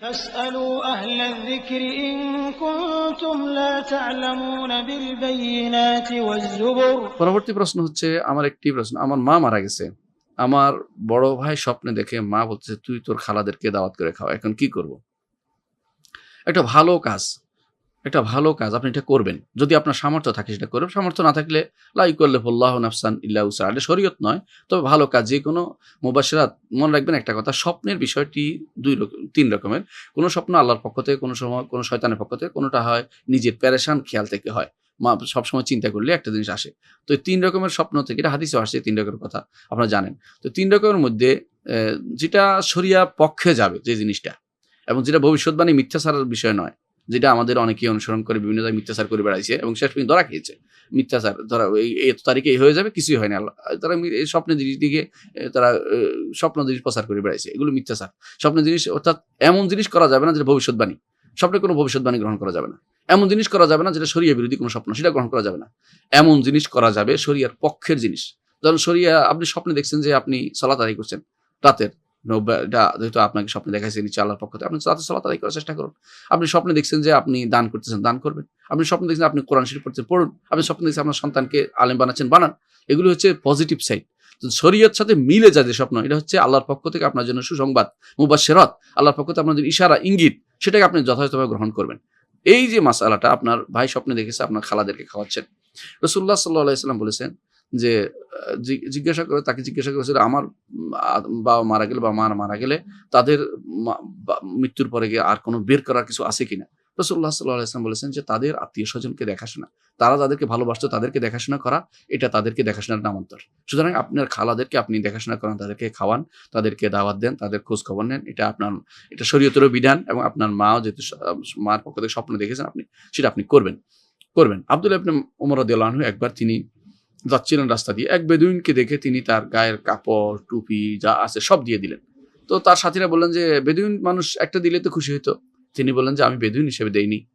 فاسألوا أهل الذكر إن كنتم لا تعلمون بالبينات والزبر পরবর্তী প্রশ্ন হচ্ছে আমার একটি প্রশ্ন আমার মা মারা গেছে আমার বড় ভাই স্বপ্নে দেখে মা বলছে তুই তোর খালাদেরকে দাওয়াত করে খাওয়া এখন কি করব একটা ভালো কাজ একটা ভালো কাজ আপনি এটা করবেন। যদি আপনার সামর্থ্য থাকে সেটা করবেন। সামর্থ্য না থাকলে লাই করলে ফল্লাহ নাফসান ইল্লা উসা এটা শরীয়ত নয়, তবে ভালো কাজ যে কোনো মোবাসিরাত মনে রাখবেন একটা কথা, স্বপ্নের বিষয়টি দুই রকম তিন রকমের। কোনো স্বপ্ন আল্লাহর পক্ষ থেকে, কোনো সময়, কোনো শয়তানের পক্ষ থেকে, কোনোটা হয় নিজের প্যারেশান খেয়াল থেকে হয়। মা, সবসময় চিন্তা করলে একটা জিনিস আসে। তো তিন রকমের স্বপ্ন থেকে, এটা হাদিসে আসছে তিন রকমের কথা, আপনারা জানেন। তো তিন রকমের মধ্যে যেটা শরিয়া পক্ষে যাবে যে জিনিসটা, এবং যেটা ভবিষ্যৎবাণী মিথ্যাচারের বিষয় নয় যেটা আমাদের অনেকেই অনুসরণ করে, বিভিন্ন জায়গায় মিথ্যাচার করে বেড়াইছে এবং শেষ পর্যন্ত ধরা খেয়েছে। মিথ্যাচার, ধরা এত তারিখে এই হয়ে যাবে, কিছুই হয় না। তারা স্বপ্নের জিনিস দিকে তারা স্বপ্ন জিনিস প্রচার করে বেড়াইছে। এগুলো মিথ্যাচার। স্বপ্নের জিনিস, অর্থাৎ এমন জিনিস করা যাবে না যেটা ভবিষ্যৎবাণী। স্বপ্নে কোনো ভবিষ্যৎবাণী গ্রহণ করা যাবে না। এমন জিনিস করা যাবে না যেটা শরিয়া বিরোধী কোনো স্বপ্ন, সেটা গ্রহণ করা যাবে না। এমন জিনিস করা যাবে শরিয়ার পক্ষের জিনিস। ধরুন শরিয়া, আপনি স্বপ্নে দেখছেন যে আপনি সলাত আদায় করছেন রাতের। নব্বা- এটা যেহেতু আপনাকে স্বপ্নে দেখাইছে নিচে আল্লাহর পক্ষ থেকে, আপনি রাতে সলাত আদায় করার চেষ্টা করুন। আপনি স্বপ্নে দেখছেন যে আপনি দান করতেছেন, দান করবেন। আপনি স্বপ্নে দেখছেন আপনি কোরআন শরীফ পড়ছেন পড়ুন। আপনি স্বপ্নে দেখছেন আপনার সন্তানকে আলেম বানাচ্ছেন, বানান। এগুলো হচ্ছে পজিটিভ সাইড শরীয়ত সাথে মিলে যায় যে স্বপ্ন, এটা হচ্ছে আল্লাহর পক্ষ থেকে আপনার জন্য সুসংবাদ, মুবাশশিরাত। আল্লাহর পক্ষ থেকে জন্য ইশারা, ইঙ্গিত, সেটাকে আপনি যথাযথভাবে গ্রহণ করবেন। এই যে মাসালাটা আপনার ভাই স্বপ্নে দেখেছে, আপনার খালাদেরকে খাওয়াচ্ছেন। রসুল্লাহ সাল্লাহ আলাইসাল্লাম বলেছেন যে জিজ্ঞাসা করে, তাকে জিজ্ঞাসা করেছিল আমার বাবা মারা গেলে বা মা মারা গেলে তাদের মৃত্যুর পরে গিয়ে আর কোনো বের করার কিছু আছে কিনা? রসুল্লাহ সাল্লাহ বলেছেন যে, তাদের আত্মীয় স্বজনকে দেখাশোনা, তারা যাদেরকে ভালোবাসতো তাদেরকে দেখাশোনা করা, এটা তাদেরকে দেখাশোনার নামান্তর। সুতরাং আপনার খালাদেরকে আপনি দেখাশোনা করেন, তাদেরকে খাওয়ান, তাদেরকে দাওয়াত দেন, তাদের খোঁজ খবর নেন, এটা আপনার, এটা শরীয়তেরও বিধান এবং আপনার মাও যেহেতু মার পক্ষ থেকে স্বপ্ন দেখেছেন আপনি, সেটা আপনি করবেন। করবেন। আব্দুল ইবনে ওমর রাদিয়াল্লাহু একবার তিনি যাচ্ছিলেন রাস্তা দিয়ে। এক বেদুইনকে দেখে তিনি তার গায়ের কাপড়, টুপি যা আছে সব দিয়ে দিলেন। তো তার সাথীরা বললেন যে, বেদুইন মানুষ একটা দিলে তো খুশি হতো তিনি বললেন যে, আমি বেদুইন হিসেবে দেইনি।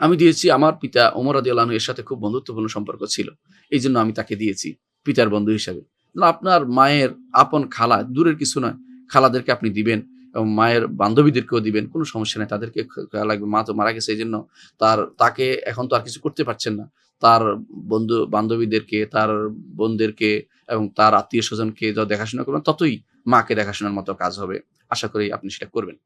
আমি দিয়েছি আমার পিতা ওমর রাদিয়াল্লাহু আনহু এর সাথে খুব বন্ধুত্বপূর্ণ সম্পর্ক ছিল। এই জন্য আমি তাকে দিয়েছি পিতার বন্ধু হিসাবে। আপনার মায়ের আপন খালা দূরের কিছু নয়। খালাদেরকে আপনি দিবেন। মায়ের বান্ধবীদেরকেও দিবেন, কোনো সমস্যা নেই, তাদেরকে লাগবে। মা তো মারা গেছে এই জন্য তার, তাকে এখন তো আর কিছু করতে পারছেন না। তার বন্ধু, বান্ধবীদেরকে, তার বোনদেরকে এবং তার আত্মীয় স্বজনকে যা দেখাশোনা করবেন, ততই মাকে দেখাশোনার মতো কাজ হবে। আশা করি আপনি সেটা করবেন।